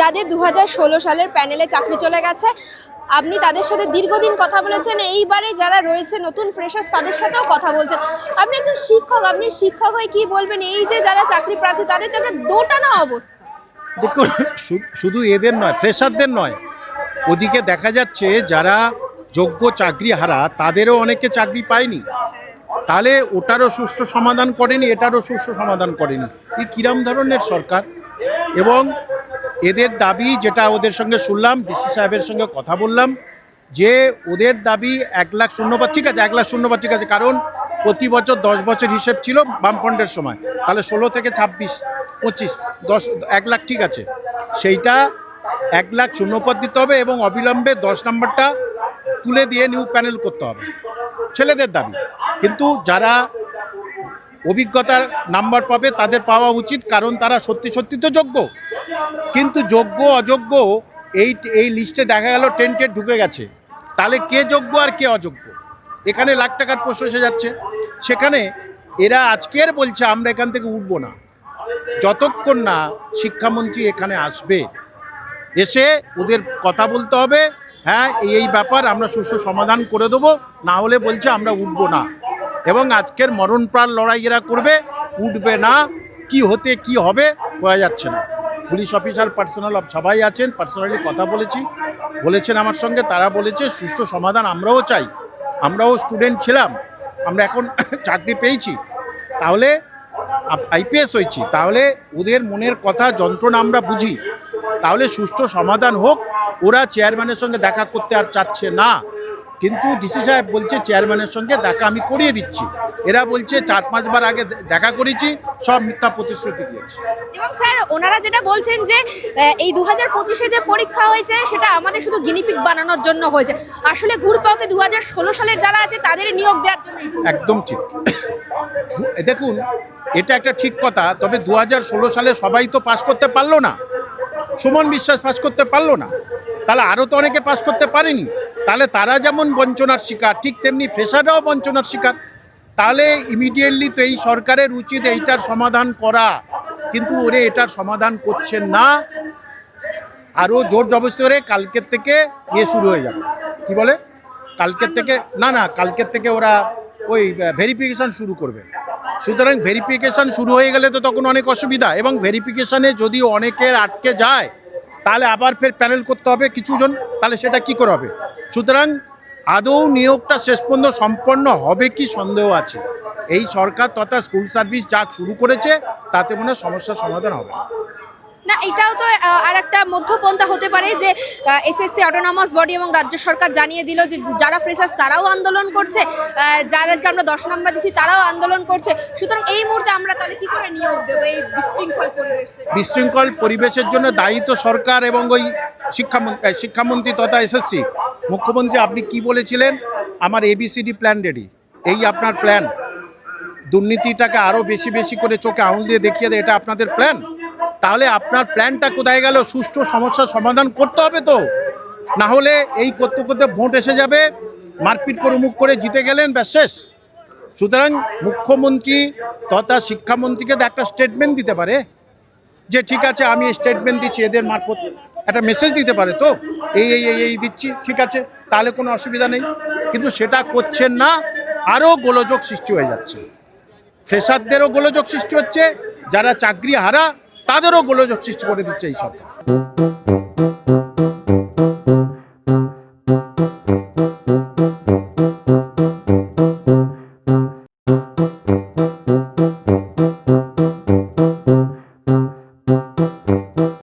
যাদের দু হাজার ষোলো সালের প্যানেলে চাকরি চলে গেছে, আপনি তাদের সাথে দীর্ঘদিন কথা বলেছেন, এইবারে যারা রয়েছে, নতুন ফ্রেশার্স তাদের সাথেও কথা বলছেন। আপনি একজন শিক্ষক, আপনি শিক্ষক হয়ে কি বলবেন? এই যে যারা চাকরি প্রার্থী, তাদের তো একটা দোটানা অবস্থা। দেখুন, শুধু এদের নয় ফ্রেশারদের নয়। ওদিকে দেখা যাচ্ছে যারা যোগ্য চাকরি হারা, তাদেরও অনেকে চাকরি পায়নি। তাহলে ওটারও সুষ্ঠু সমাধান করেনি, এটারও সুষ্ঠু সমাধান করেনি। এই কিরম ধরনের সরকার? এবং এদের দাবি যেটা ওদের সঙ্গে শুনলাম, ডিসি সাহেবের সঙ্গে কথা বললাম, যে ওদের দাবি এক লাখ শূন্যবাদ ঠিক আছে, এক লাখ শূন্যবাদ ঠিক আছে, কারণ প্রতি বছর দশ বছর হিসেব ছিল বামফ্রন্টের সময়, তাহলে ষোলো থেকে ছাব্বিশ, পঁচিশ, দশ, এক লাখ ঠিক আছে। সেইটা এক লাখ শূন্যপদ দিতে হবে এবং অবিলম্বে দশ নম্বরটা তুলে দিয়ে নিউ প্যানেল করতে হবে, ছেলেদের দাবি। কিন্তু যারা অভিজ্ঞতার নাম্বার পাবে তাদের পাওয়া উচিত, কারণ তারা সত্যি সত্যি তো যোগ্য। কিন্তু যোগ্য, অযোগ্য, এই এই লিস্টে দেখা গেল টেন্টে ঢুকে গেছে। তাহলে কে যোগ্য আর কে অযোগ্য? এখানে লাখ টাকার প্রশ্ন এসে যাচ্ছে। সেখানে এরা আজকের বলছে, আমরা এখান থেকে উঠবো না। যতক্ষণ না শিক্ষামন্ত্রী এখানে আসবে। এসে ওদের কথা বলতে হবে হ্যাঁ এই ব্যাপার আমরা সুষ্ঠু সমাধান করে দেবো। না হলে বলছে আমরা উঠবো না। এবং আজকের মরণপ্রাণ লড়াই এরা করবে, উঠবে না, কি হতে, কি হবে, বোঝা যাচ্ছে না। পুলিশ অফিসার পার্সোনাল সবাই আছেন পার্সোনালি কথা বলেছি। বলেছেন আমার সঙ্গে, তারা বলেছে, সুষ্ঠু সমাধান আমরাও চাই। আমরাও স্টুডেন্ট ছিলাম। আমরা এখন চাকরি পেয়েছি। তাহলে আইপিএস হয়েছি। তাহলে ওদের মনের কথা, যন্ত্রণা আমরা বুঝি। তাহলে সুষ্ঠু সমাধান হোক। ওরা চেয়ারম্যানের সঙ্গে দেখা করতে আর চাচ্ছে না। কিন্তু ডিসি সাহেব বলছে চেয়ারম্যানের সঙ্গে দেখা আমি করিয়ে দিচ্ছি। এরা বলছে চার পাঁচবার আগে দেখা করেছি সব মিথ্যা প্রতিশ্রুতি দিয়েছে। এবং স্যার ওনারা যেটা বলছেন যে এই দু হাজার পঁচিশে যে পরীক্ষা হয়েছে সেটা আমাদের শুধু গিনিপিক বানানোর জন্য হয়েছে। আসলে ঘুরপাতে দু হাজার ষোলো সালের যারা আছে তাদের নিয়োগ দেওয়ার জন্য একদম ঠিক। দেখুন এটা একটা ঠিক কথা তবে দু হাজার ষোলো সালে সবাই তো পাশ করতে পারল না। সুমন বিশ্বাস পাশ করতে পারল না। তাহলে আরও তো অনেকে পাশ করতে পারেনি। তাহলে তারা যেমন বঞ্চনার শিকার ঠিক তেমনি ফ্রেশাররাও বঞ্চনার শিকার। তাহলে ইমিডিয়েটলি তো এই সরকারের উচিত এইটার সমাধান করা। কিন্তু ওরে এটার সমাধান করছেন না। আরও জোর জবস্তি করে কালকের থেকে ইয়ে শুরু হয়ে যাবে। কি বলে? কালকের থেকে, না না, কালকের থেকে ওরা ওই ভেরিফিকেশান শুরু করবে। সুতরাং ভেরিফিকেশান শুরু হয়ে গেলে তো তখন অনেক অসুবিধা। এবং ভেরিফিকেশানে যদি অনেকের আটকে যায়, তাহলে আবার ফের প্যানেল করতে হবে কিছুজন। তাহলে সেটা কি করে হবে? সুতরাং আদৌ নিয়োগটা শেষ পর্যন্ত সম্পন্ন হবে কি সন্দেহ আছে? এই সরকার তথা স্কুল সার্ভিস যা শুরু করেছে তাতে মনে সমস্যার সমাধান হবে না। না এটাও তো আর একটা মধ্যপন্থা হতে পারে যে এসএসসি অটোনমাস বডি এবং রাজ্য সরকার জানিয়ে দিল যে যারা ফ্রেশার্স তারাও আন্দোলন করছে যাদেরকে আমরা দশ নম্বর দিচ্ছি তারাও আন্দোলন করছে। সুতরাং এই মুহূর্তে আমরা তাহলে কি করে নিয়োগ দেবো এই বিশৃঙ্খল পরিবেশে? বিশৃঙ্খল পরিবেশের জন্য দায়ী তো সরকার এবং ওই শিক্ষামন্ত্রী শিক্ষামন্ত্রী তথা এসএসসি মুখ্যমন্ত্রী, আপনি কি বলেছিলেন? আমার এবিসিডি প্ল্যান রেডি এই আপনার প্ল্যান দুর্নীতিটাকে আরও বেশি বেশি করে চোখে আঙুল দিয়ে দেখিয়ে দেয়, এটা আপনাদের প্ল্যান তাহলে আপনার প্ল্যানটা কোথায় গেল? সুষ্ঠু সমস্যার সমাধান করতে হবে তো। না হলে এই করতে করতে ভোট এসে যাবে, মারপিট করে মুখ করে জিতে গেলেন, ব্যাস শেষ। সুতরাং মুখ্যমন্ত্রী তথা শিক্ষামন্ত্রীকে একটা স্টেটমেন্ট দিতে পারে, যে ঠিক আছে, আমি স্টেটমেন্ট দিচ্ছি, এদের মারফত একটা মেসেজ দিতে পারে তো। এই এই এই এই দিচ্ছি, ঠিক আছে? তাহলে কোনো অসুবিধা নেই। কিন্তু সেটা করছেন না, আরও গোলযোগ সৃষ্টি হয়ে যাচ্ছে। ফ্রেশারদেরও গোলযোগ সৃষ্টি হচ্ছে, যারা চাকরি হারা তাদেরও গোলযোগ সৃষ্টি করে দিচ্ছে এই সরকার।